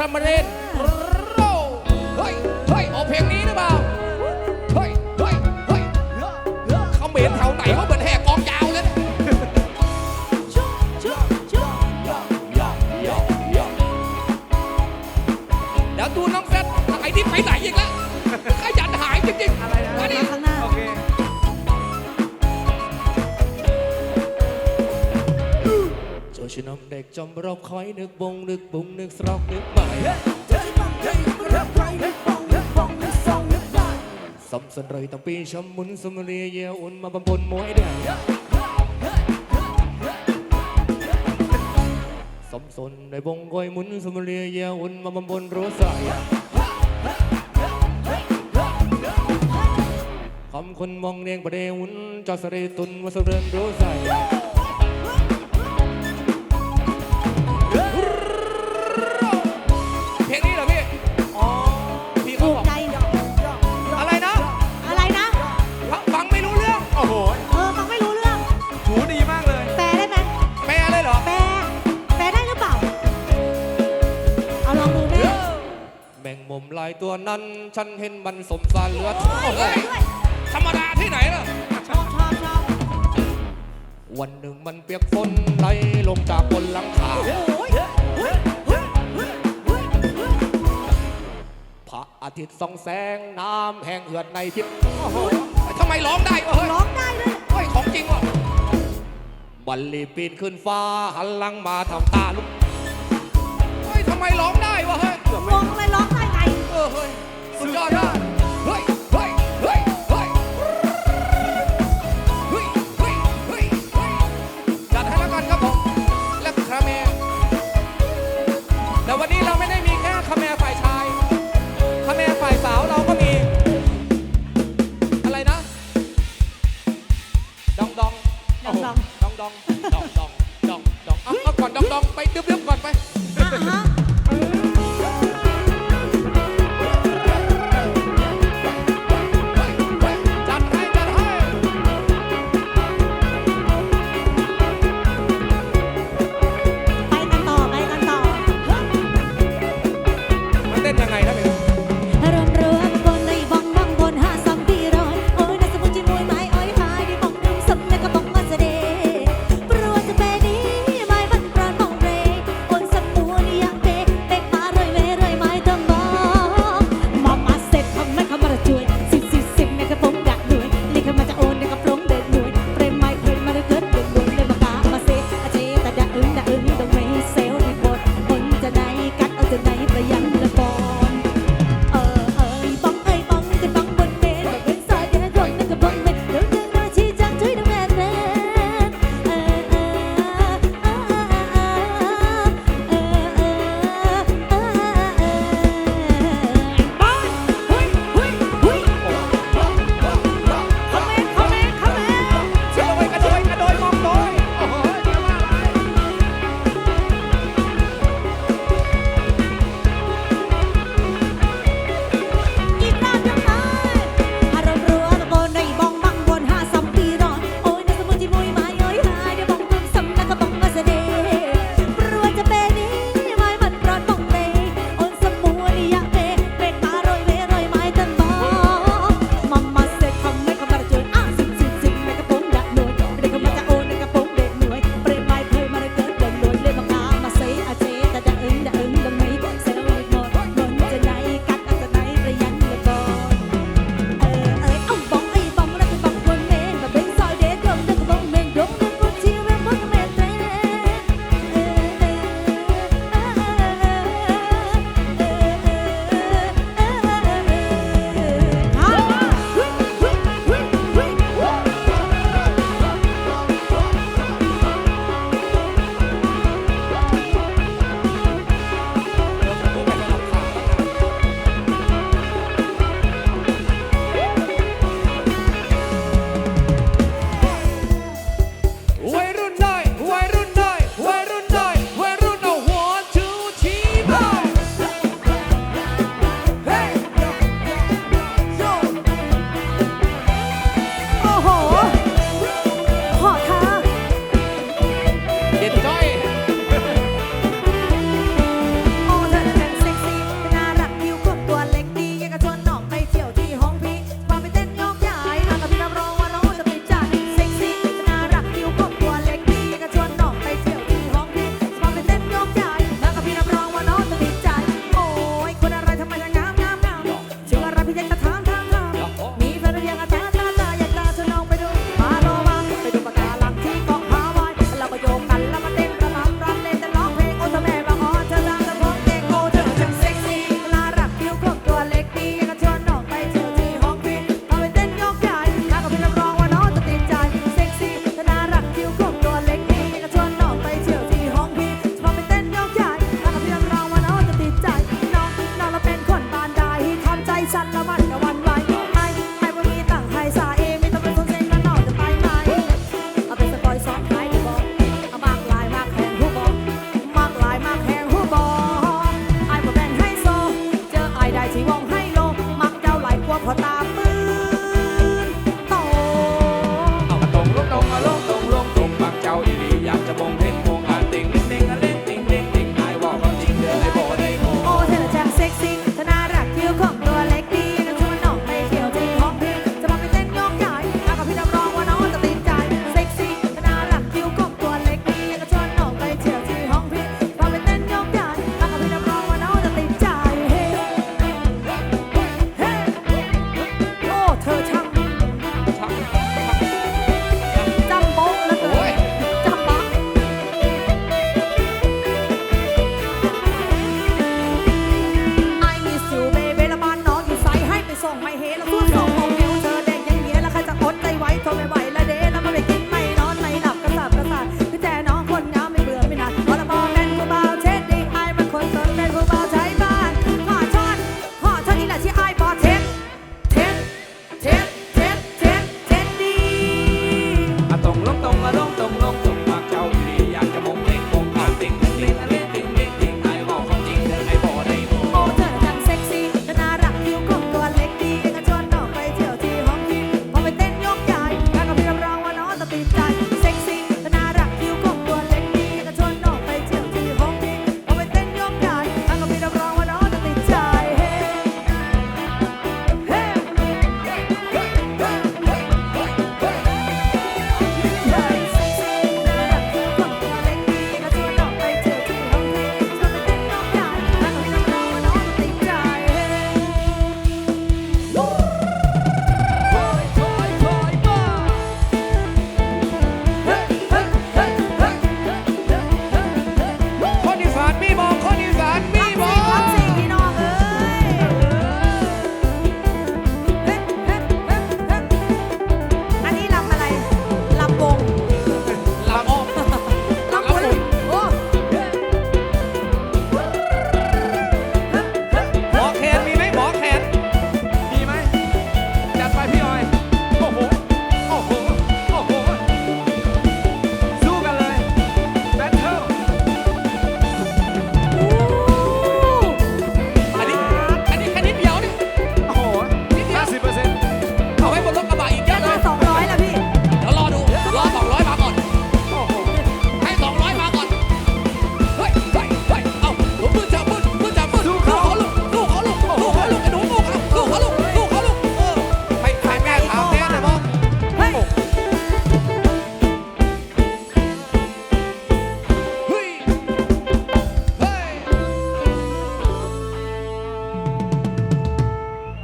รมเรนโรเฮ้ยเฮ้ยเอาเพลงนี้หรือเปล่า นอมเด็กจอมรอบคอยนึกบงนึกบุงนึกสรอกนึกหมายสมสันเลยตั้งปีชมมุนสมเรียเยอุ่นมาบำพนมวยเดียวสมสนในบงกอยหมุนสมเรียเยอุ่นมาบำพนรู้ใสคำคนมองเรียงประเดี๋ยวอุ่นจอสเรตุนมาสเรินรู้ใส มงมุมลายตัวนั้น ฉันเห็นมันสมสารเหลือทนโอ้ยเฮ้ยด้วยธรรมดาที่ไหนล่ะ ชอบชอบชอบวันหนึ่งมันเปียกฝนไหลลงจากบนหลังคาโอ้ยเฮ้ยเฮ้ยเฮ้ยเฮ้ยเฮ้ยพระอาทิตย์ส่องแสงน้ำแห้งเหือดในทิศโอ้โหทำไมร้องได้วะเฮ้ยร้องได้ด้วยเฮ้ยของจริงวะบัลลีปีนขึ้นฟ้าหันหลังมาทำตาลุกเฮ้ยทำไมร้องได้วะเฮ้ย งงเลยร้องได้ไง เฮ้ยสุดยอดมากเฮ้ยเฮ้ยเฮ้ยเฮ้ยเฮ้ยเฮ้ยเฮ้ยเฮ้ยจัดให้แล้วกันครับผมและคาเมร์แต่วันนี้เราไม่ได้มีแค่คาเมร์ฝ่ายชายคาเมร์ฝ่ายสาวเราก็มี อะไรนะ ดองดองดองดองดองดองดองดองดองดองเอาเอาก่อนดองดองไปดึบๆก่อนไป อะฮะ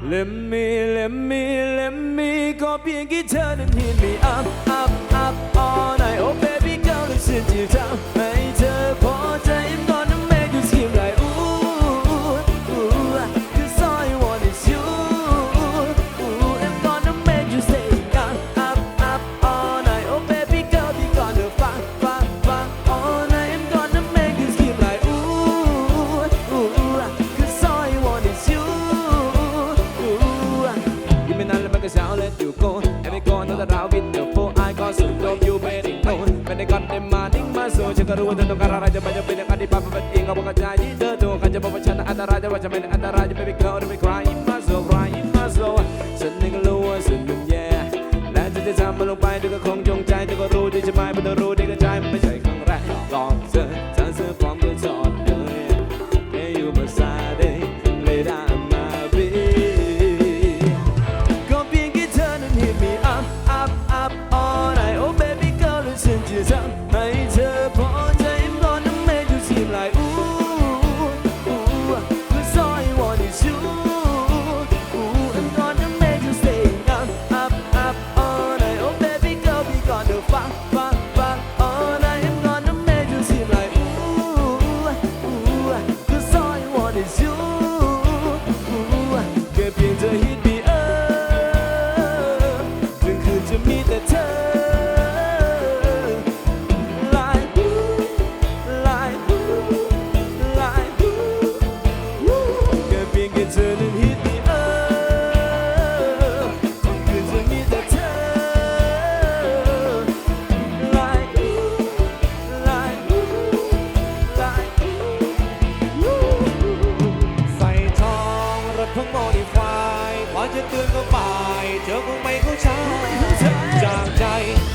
Let me, let me, let me go be guitar and hit me up, up, up all night. Oh baby, girl, listen to your tongue. let you go. And we gone all around with the four. I got so dope, you better know. When they got them money, my soul, you got to know. Don't get around, you're going to be the candy, papa, but ain't going to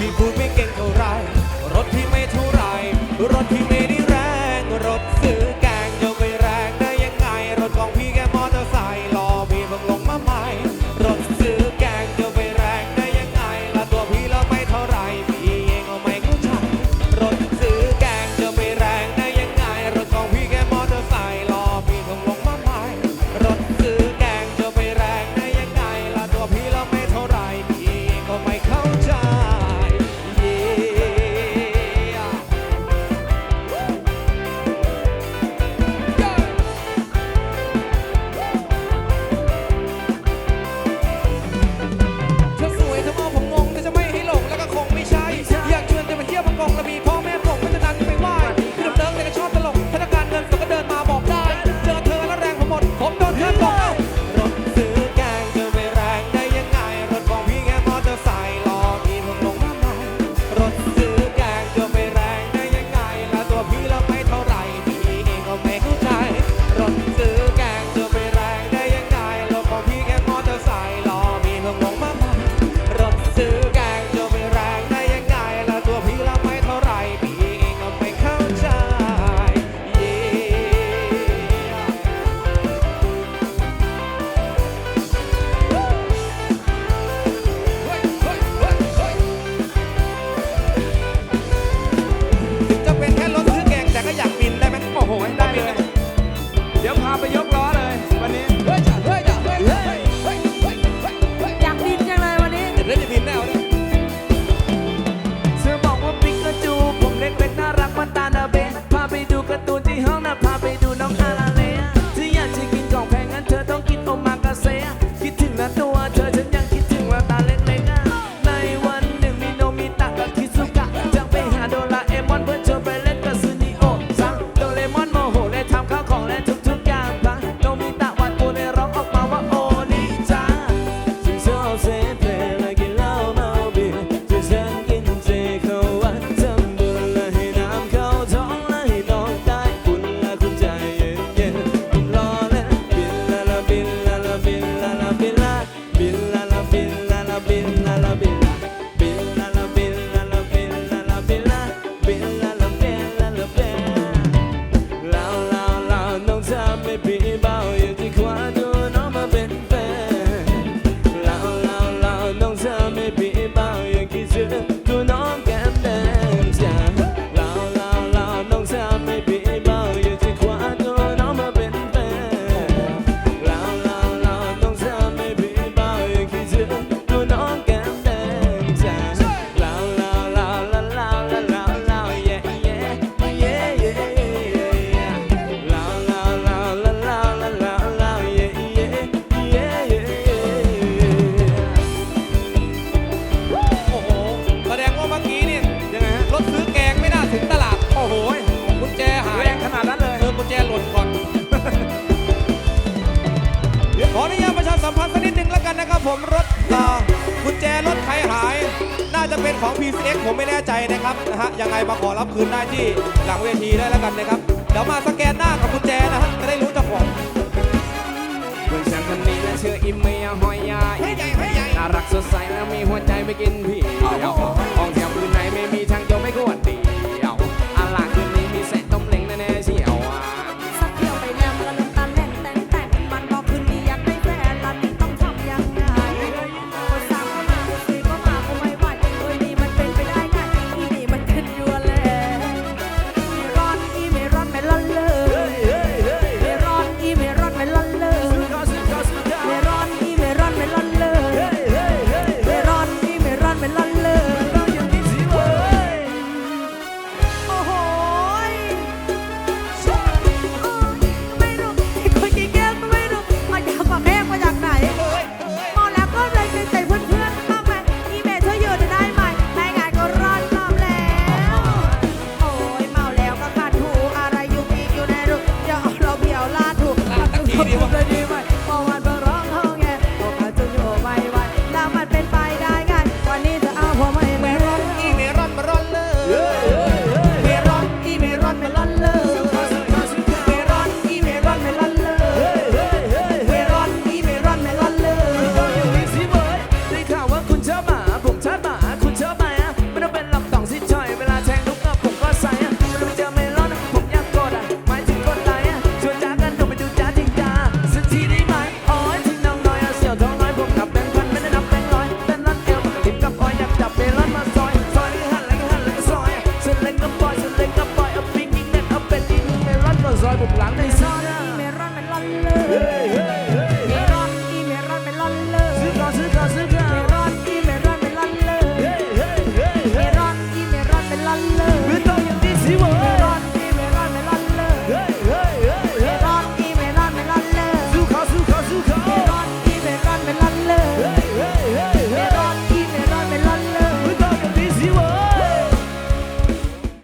people ุณได้ที่หลังเวทีได้แล้วกันนะครับ เดี๋ยวมาสแกนหน้ากับคุณแจนะฮะจะได้รู้จักผมเพื่อนฉันคนนี้นะชื่ออิมเมียหอยยายน่ารักสดใสและมีหัวใจไม่กินพี่